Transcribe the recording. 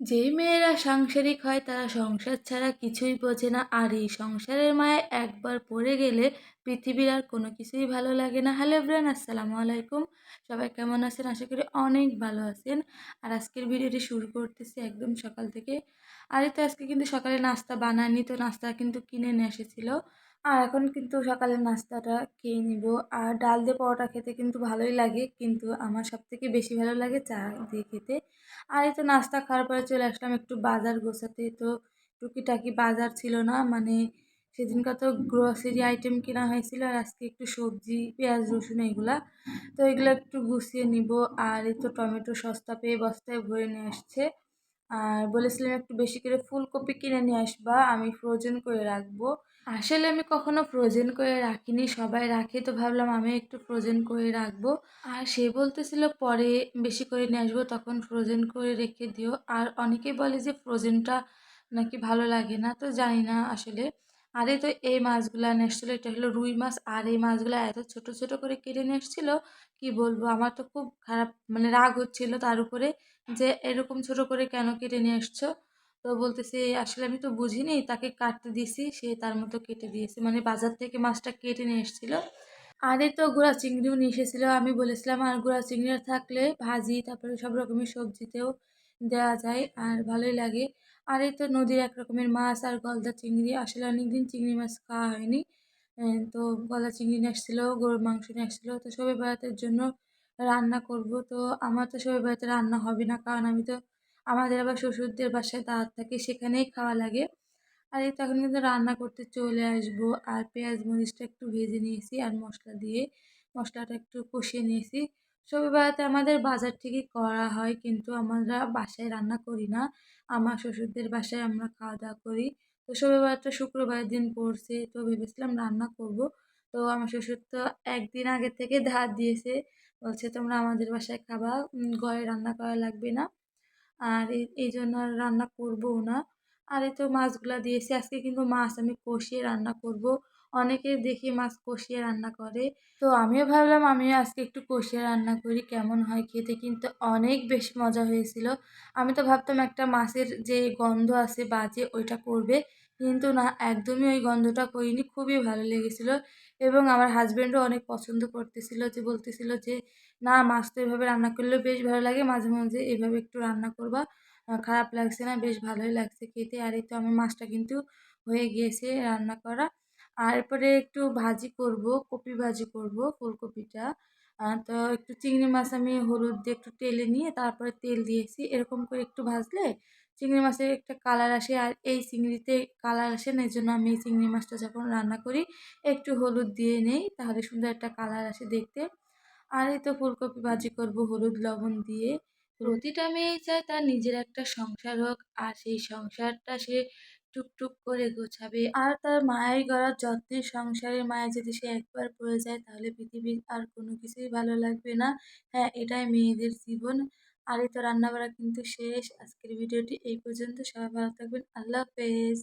যেই মেয়েরা সাংসারিক হয়, তারা সংসার ছাড়া কিছুই বোঝে না। আর এই সংসারের মায়ায় একবার পড়ে গেলে পৃথিবীর আর কোনো কিছুই ভালো লাগে না। হ্যালো এভরিওয়ান আসসালামু আলাইকুম। সবাই কেমন আছেন? আশা করি অনেক ভালো আছেন। আর আজকের ভিডিওটি শুরু করতেছি একদম সকাল থেকে। আর তো আজকে কিন্তু সকালে নাস্তা বানায়নি, তো নাস্তা কিন্তু কিনে নিয়ে এসেছিল। আর এখন কিন্তু সকালের নাস্তাটা খেয়ে নিব। আর ডাল দিয়ে পরোটা খেতে কিন্তু ভালোই লাগে, কিন্তু আমার সবথেকে বেশি ভালো লাগে চা দিয়ে খেতে। আর এই তো নাস্তা খাওয়ার পরে চলে আসলাম একটু বাজার গোছাতে। তো টুকিটাকি বাজার ছিল না মানে সেদিনকার তো গ্রোসারি আইটেম কেনা হয়েছিল আর আজকে একটু সবজি, পেঁয়াজ, রসুন এগুলা তো এগুলো একটু গুছিয়ে নিব। আর এই তো টমেটো সস্তা পেয়ে বস্তায় ভরে নিয়ে আসছে। আর বলেছিলাম একটু বেশি করে ফুলকপি কিনে নিয়ে আসবা, আমি ফ্রোজেন করে রাখব। আসলে আমি কখনো ফ্রোজেন করে রাখিনি, সবাই রাখে, তো ভাবলাম আমি একটু ফ্রোজেন করে রাখব। আর সে বলতেছিল পরে বেশি করে নিয়ে আসব, তখন ফ্রোজেন করে রেখে দিও। আর অনেকেই বলে যে ফ্রোজেনটা নাকি ভালো লাগে না, তো জানি না আসলে। আরে তো এই মাছগুলো নিয়ে এসেছিল এটা হলো রুই মাছ, আর এই মাছগুলো এত ছোট ছোট করে কেটে নিয়ে এসেছিল কি বলব? আমার তো খুব খারাপ মানে রাগ হচ্ছিল তার উপরে যে এরকম ছোট করে কেন কেটে নিয়ে এসছো তো বলতেছে, আসলে আমি তো বুঝিনি, তাকে কাটতে দিছি সে তার মতো কেটে দিয়েছে। মানে বাজার থেকে মাছটা কেটে নিয়ে এসেছিল। আরে তো গুঁড়া চিংড়িও নিয়ে এসেছিল। আমি বলেছিলাম, আর গুঁড়া চিংড়ি থাকলে ভাজি, তারপরে সব রকমের সবজিতেও দেওয়া যায়, আর ভালোই লাগে। আর এই তো নদীর এক রকমের মাছ আর গলদা চিংড়ি। আসলে অনেকদিন চিংড়ি মাছ খাওয়া হয়নি। তো গলদা চিংড়ি নিয়ে এসেছিল, গরুর মাংস নিয়ে এসেছিল। তো সবাই বেড়াতের জন্য রান্না করব। তো আমার তো সবাই বেড়াতে রান্না হবে না, কারণ আমি তো আমাদের আবার শ্বশুরদের বাসায় দাওয়াত থাকে, সেখানেই খাওয়া লাগে। আর এই তখন কিন্তু রান্না করতে চলে আসব। আর পেঁয়াজ, মরিচটা একটু ভেজে নিয়েছি আর মশলা দিয়ে মশলাটা একটু কষিয়ে নিয়েছি। সবাই বেড়াতে আমাদের বাজার থেকেই করা হয়, কিন্তু আমরা বাসায় রান্না করি না। আমার শ্বশুরদের বাসায় আমরা খাওয়া দাওয়া করি। তো সবাই বেড়াতে শুক্রবার দিন পড়ছে, তো ভেবেছিলাম রান্না করব। তো আমার শ্বশুর তো একদিন আগে থেকে ধার দিয়েছে, বলছে তোমরা আমাদের বাসায় খাবা ঘরে রান্না করা লাগবে না। আর এই জন্য আর রান্না করবও না। আর এই তো মাছগুলা দিয়েছি। আজকে কিন্তু মাছ আমি কষিয়ে রান্না করব। অনেকে দেখি মাছ কষিয়ে রান্না করে। তো আমিও ভাবলাম আমিও আজকে একটু কষিয়ে রান্না করি, কেমন হয় খেতে? কিন্তু অনেক বেশি মজা হয়েছিল। আমি তো ভাবতাম একটা মাছের যে গন্ধ আছে বাজে ওইটা করবে। কিন্তু না, একদমই ওই গন্ধটা করিনি। খুবই ভালো লেগেছিলো। এবং আমার হাজব্যান্ডও অনেক পছন্দ করতেছিল যে, বলতেছিল যে, না, মাছ তো এভাবে রান্না করলেও বেশ ভালো লাগে। মাঝে মাঝে এভাবে একটু রান্না করবা। খারাপ লাগছে না, বেশ ভালোই লাগছে খেতে। আর এই তো আমার মাছটা কিন্তু হয়ে গিয়েছে রান্না করা। আর এরপরে একটু ভাজি করব, কপি ভাজি করব, ফুলকপিটা। তো একটু চিংড়ি মাছ আমি হলুদ দিয়ে একটু তেলে নিয়ে তারপরে তেল দিয়েছি। এরকম করে একটু ভাজলে চিংড়ি মাছের একটা কালার আসে আর এই চিংড়িতে কালার আসে না এই জন্য আমি এই চিংড়ি মাছটা যখন রান্না করি, একটু হলুদ দিয়ে নেই, তাহলে সুন্দর একটা কালার আসে দেখতে। আর এই তো ফুলকপি ভাজি করব, হলুদ, লবণ দিয়ে। প্রতিটা মেয়েই চায় তার নিজের একটা সংসার হোক, আর সেই সংসারটা সে টুকটুক করে গোছাবে। আর তার মায়ের গড়ার যত্নের সংসারের মায়া যদি সে একবার পড়ে যায়, তাহলে পৃথিবীর আর কোনো কিছুই ভালো লাগবে না। হ্যাঁ এটাই মেয়েদের জীবন। আর এই তো রান্নাবাড়া কিন্তু শেষ। আজকের ভিডিওটি এই পর্যন্ত। সবাই ভালো থাকবেন। আল্লাহ হাফেজ।